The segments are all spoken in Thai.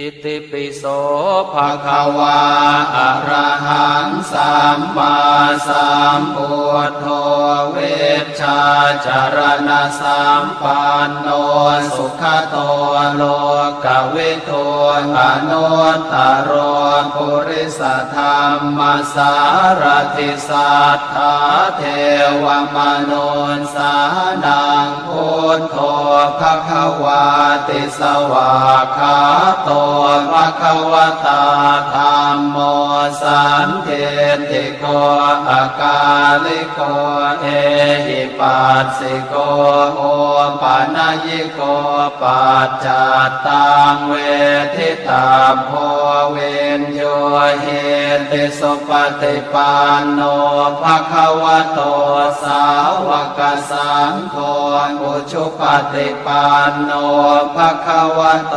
อิติปิโสภะคะวาอะระหังสัมมาสัมพุทโธเวชชาจารณะสัมปันโนสุขโตโล วิทูอนุตตรปุริสธรรมสารติสัทธาเทวมนุนสานังพุทโธภะคะวาติสวาคาโตภะคะวตาธรรมโมสันเทติโกอากาลิโกเอหิปัสสิโกโอปานายิโกปัจจัตตังเวทิตาโพเวนโยเหติสุปฏิปันโนภะคะวะโตสาวกสังโฆอุชุปฏิปันโนภะคะวะโต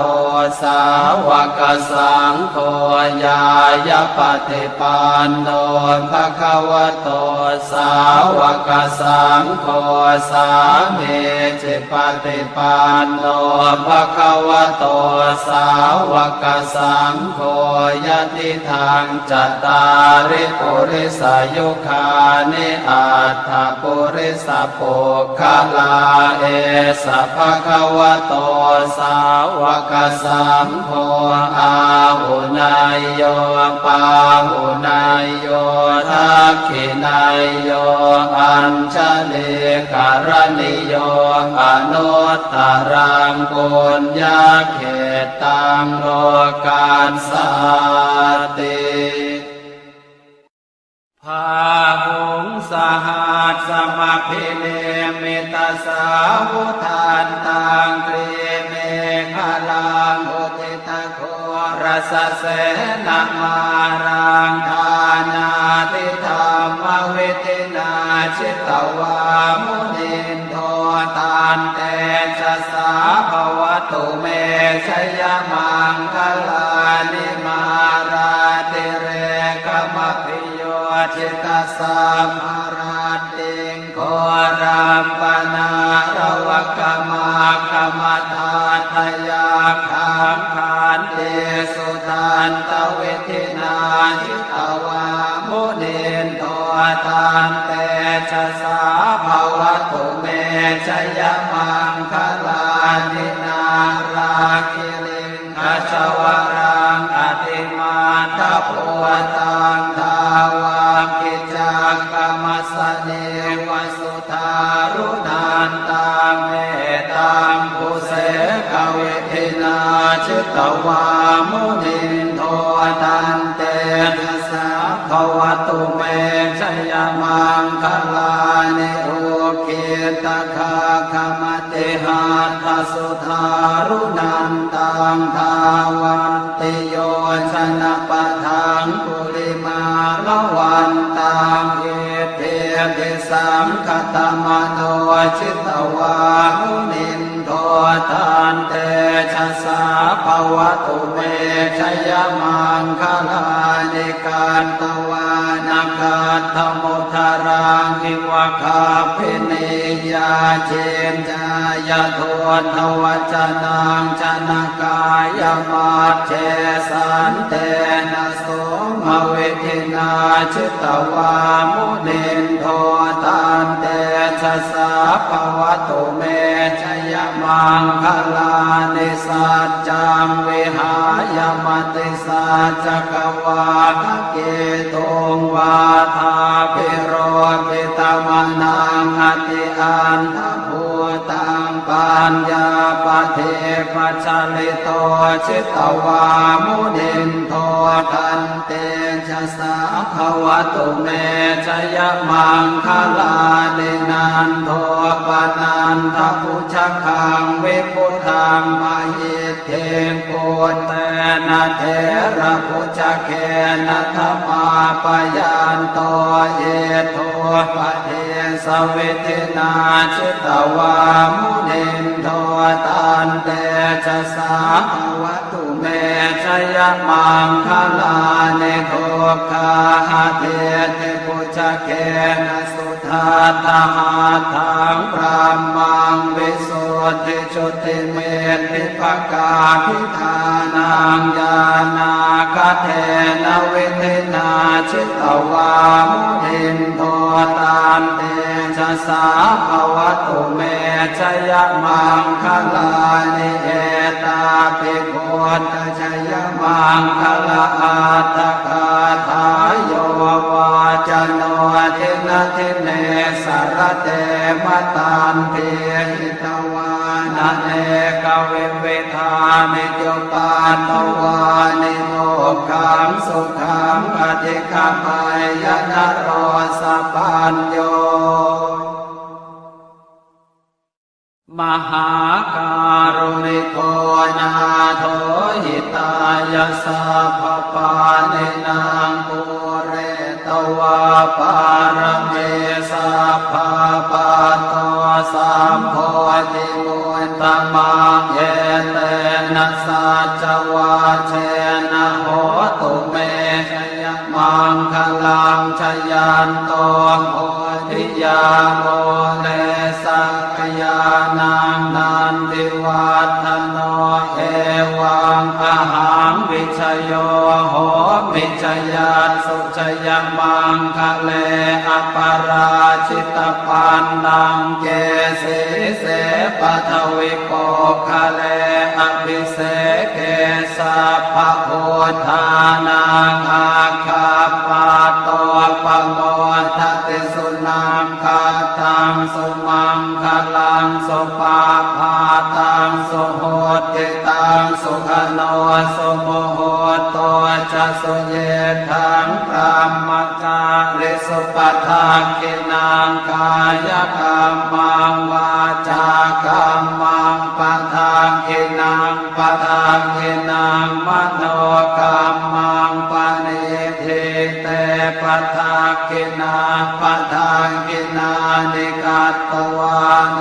สาวกสังโฆญายปฏิปันโนภะคะวะโตสาวกสังโฆสามีจิปฏิปันโนภะคะวะโตสาวกสังโฆยติทางจตาริปุริสายุคานิอัตถปุริสปุคลาเอสะภะคะวะโตสาวกสังโฆอาหุนายโยปาหุนายโยทักขินายโยอัญชลิการณิโยอนุตตรังปุญญาเขตตังโลกาสาติพาหุงสหัสสมาพิเนมิตาสาวุทานตังกรีเมฆลังอุติตะโครสเสนามารัง สัมภาราติงโครามปนาระวกมาคมทาทยาคามคานเตสุทันตเวทินาหิตวามุนินโททานเตชะสาภวะตุเมชยมังคลานินาราคิลิงคชวรังอติมาทปว ตวามุนินโทตันเตชะสาภวตุเมชยมังคลานิโอเกตคาคมติหาทสุทารุนันตังทาวันติโยชนะปะทังปุริมาละวันตังเอเทติสังคตมโนชิตวาหุนินโททานเต วตุเมชยมังคลานิการตวานาคาธรรม รังคิวะคาพินิยาเจนจายโททวัจนังจนกายมาเชสันเตนะโสมเวทินาชิตวามุนินโทตันเตชะสาภวตุเมชยมังคลานิสัจจังวิหายมติสัจกวาทเกตุงวาทาปิโร ปิตมนังอติอันทภูตังปัญญาปเทปัจลิโตชิตวามุนินโททันเตชะสาภวตุเมชยมังคลานินันโทปนันทพุชคังเวิพุทังมาหิเทงปุตเตนะเทระพุชเคนะธรรมาปยันโตเยโท ปเทสวิตินาชิตวามุนินโทตันเตชะสาภวตุเมชยมังคลาเนโคคาหเท เทพุชเคนะสุททัตหาทังพระมังวิสุทธิจุติเมติปกาพิธานังญาณาคเทนวิเทนาชิตวามุทินโทตานเตชะสาภวตุเมชยมังคลานิเอตาภิกตชยมังคลาอา ธานิจุปาตวานิโมกขังสุขังอธิคามายนโรสปัญโยมหาการุณิโกนาโทหิตายาสัพพปาน นะสัจวาเชนะโหตุเมชยมังคลังชยันโตโพธิยาโมเลสักยานังนันติวัฒโนเอวังอาหังวิชโยโหมิชยันสุชยมังคะเลอปาราชิตปันนังเกสีเสปะทวิโกคะเละโพธานังอาคาปาโตปะโมทติสุนังคาตังสุมังคลังสุปาพาตังสุโหติตังสุขโนสุโมโหตัวจะสุเยทังพระมจาริสุปทาคินังกายกรรมังวา นาปทาคินานิกัตตวานา